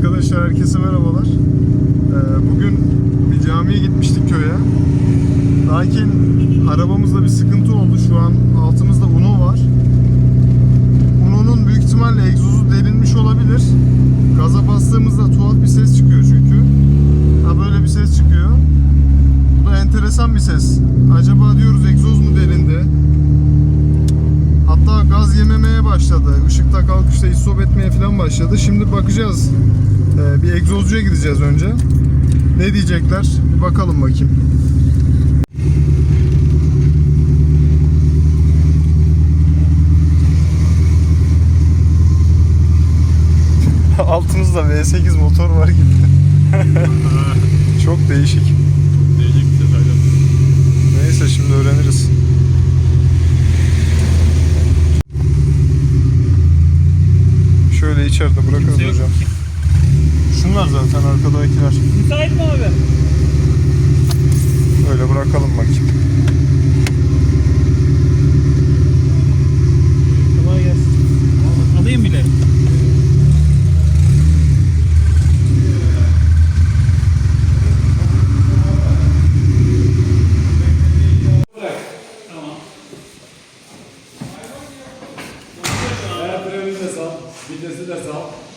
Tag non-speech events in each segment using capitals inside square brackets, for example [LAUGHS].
Arkadaşlar herkese merhabalar. Ee, bugün bir camiye gitmiştik köye. Lakin arabamızda bir sıkıntı oldu. Şu an altımızda Uno var. Uno'nun büyük ihtimalle egzozu delinmiş olabilir. Gaza bastığımızda tuhaf bir ses çıkıyor çünkü. Ha böyle bir ses çıkıyor. Bu da enteresan bir ses. Acaba diyoruz egzoz mu delindi? Hatta gaz yememeye başladı. Işıkta kalkışta istop etmeye falan başladı. Şimdi bakacağız. Ee, bir egzozcuya gideceğiz önce. Ne diyecekler? Bir bakalım bakayım. [LAUGHS] Altımızda V8 motor var gibi. [LAUGHS] Çok değişik. Aynen. Neyse şimdi öğreniriz. Şöyle içeride bırakırız hocam. Şunlar zaten arkadakiler. Müsait mi abi? Öyle bırakalım bakayım. Kolay gelsin. Alayım bile. Tamam. Freni de sal, vitesi de sal.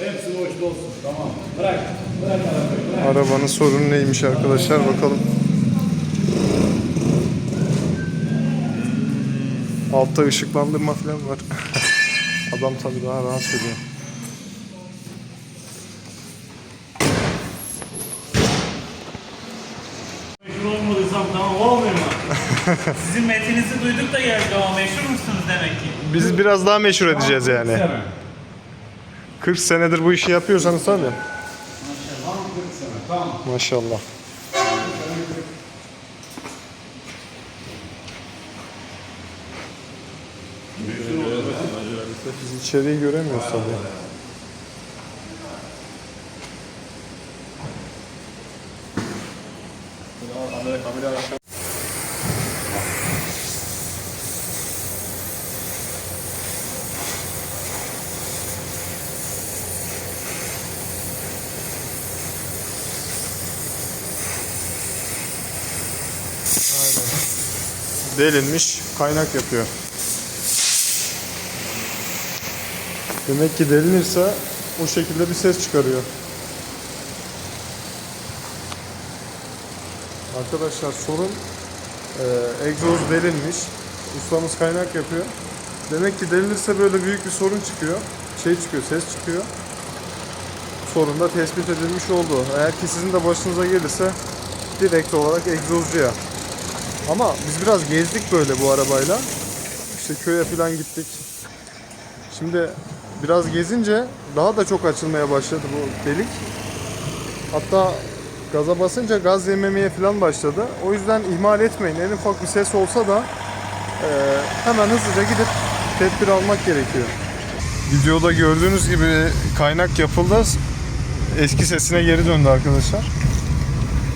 Hepsi boşta olsun. Tamam. Bırak. Bırak arabayı. Bırak. Arabanın sorunu neymiş arkadaşlar bakalım. Altta ışıklandırma falan var. [LAUGHS] Adam tabii daha rahat. Meşhur olmadıysam tamam olmuyor mu? [LAUGHS] Sizin metinizi duyduk da geldik ama meşhur musunuz demek ki? Biz biraz daha meşhur edeceğiz yani. Sene. 40 senedir bu işi yapıyorsanız tabii. Tamam 40 sene. Tamam. Maşallah. Biz içeriği göremiyoruz tabii. Delinmiş, kaynak yapıyor. Demek ki delinirse o şekilde bir ses çıkarıyor. Arkadaşlar sorun e, egzoz delinmiş. Ustamız kaynak yapıyor. Demek ki delinirse böyle büyük bir sorun çıkıyor. Şey çıkıyor, ses çıkıyor. Sorun da tespit edilmiş oldu. Eğer ki sizin de başınıza gelirse direkt olarak egzozcuya. Ama biz biraz gezdik böyle bu arabayla. İşte köye falan gittik. Şimdi biraz gezince daha da çok açılmaya başladı bu delik. Hatta gaza basınca gaz yememeye falan başladı. O yüzden ihmal etmeyin. En ufak bir ses olsa da e, hemen hızlıca gidip tedbir almak gerekiyor. Videoda gördüğünüz gibi kaynak yapıldı. Eski sesine geri döndü arkadaşlar.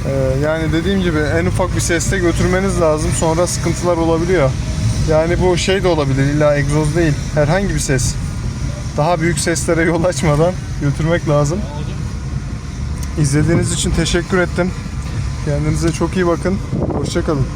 Ee, yani dediğim gibi en ufak bir seste götürmeniz lazım. Sonra sıkıntılar olabiliyor. Yani bu şey de olabilir. illa egzoz değil. Herhangi bir ses. Daha büyük seslere yol açmadan götürmek lazım. İzlediğiniz için teşekkür ettim. Kendinize çok iyi bakın. Hoşçakalın.